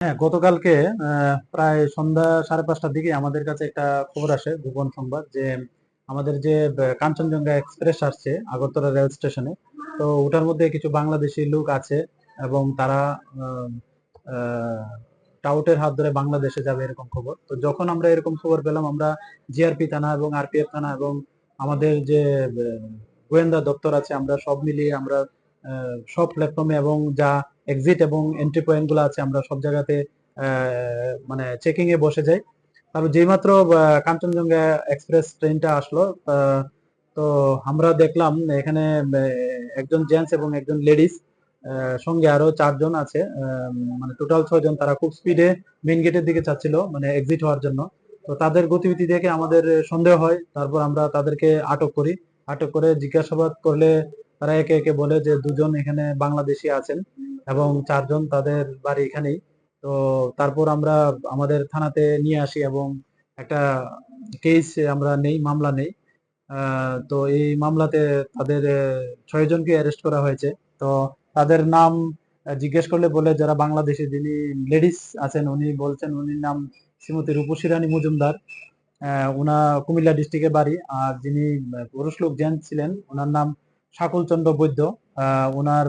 হ্যাঁ গতকালকে প্রায় সন্ধ্যা সাড়ে পাঁচটার দিকে আমাদের কাছে একটা খবর আসে গোপন সংবাদ, যে আমাদের যে কাঞ্চনজঙ্ঘা এক্সপ্রেস আসছে, আগরতলা রেল স্টেশনে, তো ওটার মধ্যে কিছু বাংলাদেশি লোক আছে এবং তারা টাউটের হাত ধরে বাংলাদেশে যাবে এরকম খবর। তো যখন আমরা এরকম খবর পেলাম, আমরা জিআরপি থানা এবং আরপিএফ থানা এবং আমাদের যে গোয়েন্দা দপ্তর আছে, আমরা সব মিলিয়ে আমরা সব প্ল্যাটফর্মে এবং যা এক্সিট এবং এন্ট্রি পয়েন্টগুলো আছে, আমরা সব জায়গাতে মানে চেকিং এ বসে যাই। তারপর যেইমাত্র কাঞ্চনজঙ্ঘা এক্সপ্রেস ট্রেনটা আসলো তো আমরা দেখলাম এখানে একজন জেন্টস এবং একজন লেডিস সঙ্গে আরও চারজন আছে মানে টোটাল ছয়জন। তারা খুব স্পিডে মেন গেটের দিকে চাচ্ছিল মানে এক্সিট হওয়ার জন্য। তো তাদের গতিবিধি দেখে আমাদের সন্দেহ হয়, তারপর আমরা তাদেরকে আটক করি। আটক করে জিজ্ঞাসাবাদ করলে তারা একে একে বলে যে দুজন এখানে বাংলাদেশি আছেন এবং চারজন তাদের বাড়ি এখানেই। তো তারপর আমরা আমাদের থানাতে নিয়ে আসি এবং একটা কেস আমরা নেই, মামলা নেই। তো এই মামলাতে তাদের ছয় জনকে অ্যারেস্ট করা হয়েছে। তো তাদের নাম জিজ্ঞেস করলে বলে যারা বাংলাদেশি যিনি লেডিস আছেন, উনি বলছেন উনির নাম শ্রীমতী রূপসী রানী মজুমদার উনা কুমিল্লা ডিস্ট্রিক্টে বাড়ি। আর যিনি পুরুষ লোক জেন্টস ছিলেন ওনার নাম শাকুল চন্দ্র বৈদ্য ওনার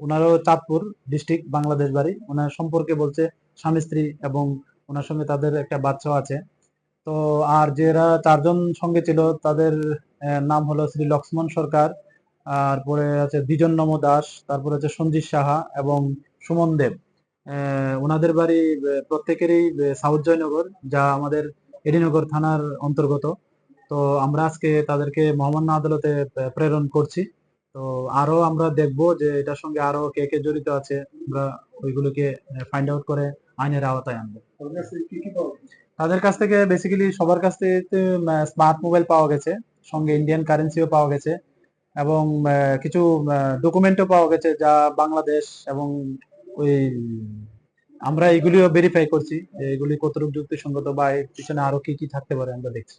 ওনারও চাঁদপুর ডিস্ট্রিক্ট বাংলাদেশ বাড়ি। ওনার সম্পর্কে বলছে স্বামী, স্ত্রী এবং ওনার সঙ্গে তাদের একটা বাচ্চাও আছে। তো আর যারা চারজন সঙ্গে ছিল, তাদের নাম হলো শ্রী লক্ষ্মণ সরকার তারপরে আছে দ্বিজন নম দাস, তারপরে আছে সঞ্জিত সাহা এবং সুমন দেব। ওনাদের বাড়ি প্রত্যেকেরই সাউথ জয়নগর, যা আমাদের এডিনগর থানার অন্তর্গত। তো আমরা আজকে তাদেরকে মহামান্য আদালতে প্রেরণ করছি। তো আরও আমরা দেখব যে এটার সঙ্গে আরও কে কে জড়িত আছে। আমরা ওইগুলোকে ফাইন্ড আউট করে আইনের আওতায় আনব। তাদের কাছ থেকে বেসিক্যালি সবার কাছ থেকে স্মার্ট মোবাইল পাওয়া গেছে, সঙ্গে ইন্ডিয়ান কারেন্সিও পাওয়া গেছে এবং কিছু ডকুমেন্টও পাওয়া গেছে যা বাংলাদেশ এবং ওই আমরা এগুলিও ভেরিফাই করছি এগুলি কতটুকু যুক্তিসঙ্গত বা এর পিছনে আরও কি কি থাকতে পারে আমরা দেখছি।